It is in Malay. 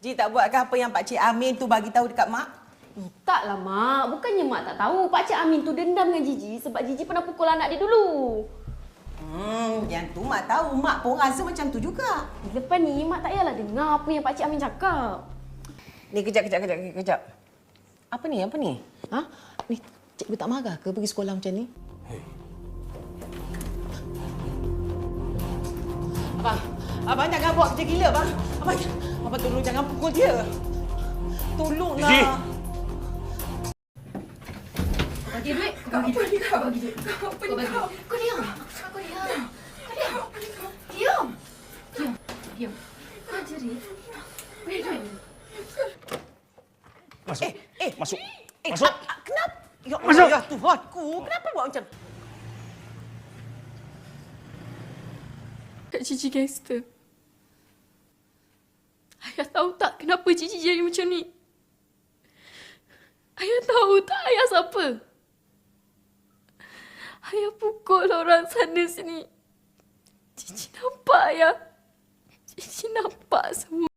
Ji tak buat ke apa yang Pak Cik Amin tu bagi tahu dekat mak? Taklah mak, bukannya mak tak tahu. Pak Cik Amin tu dendam dengan Gigi sebab Gigi pernah pukul anak dia dulu. Hmm, yang tu mak tahu. Mak pun rasa macam tu juga. Lepas ni mak tak payahlah dengar apa yang Pak Cik Amin cakap. Ni kejap, kejap, kejap, kejap. Apa ni, apa ni? Ha? Ni cikgu tak marah ke pergi sekolah macam ni? Abang, abang jangan buat kerja gila, abang. Abang, abang tolong jangan pukul dia. Tolonglah. Gigi! Bagi duit. Kau apa ni kau? Kau apa ni kau? Kau diam. Kau diam. Kau diam. Diam. Diam. Diam. Kau jerit. Beri duit. Masuk. Eh, eh. Masuk. Eh, Masuk. ah, ah, kenapa? Ya Allah, Masuk. ya Tuhanku. Kenapa buat macam Kak Cici gangster. Tahu tak kenapa Cici jadi macam ni? Ayah tahu tak ayah siapa? Ayah pukul orang sana sini. Cici nampak ayah. Cici nampak semua.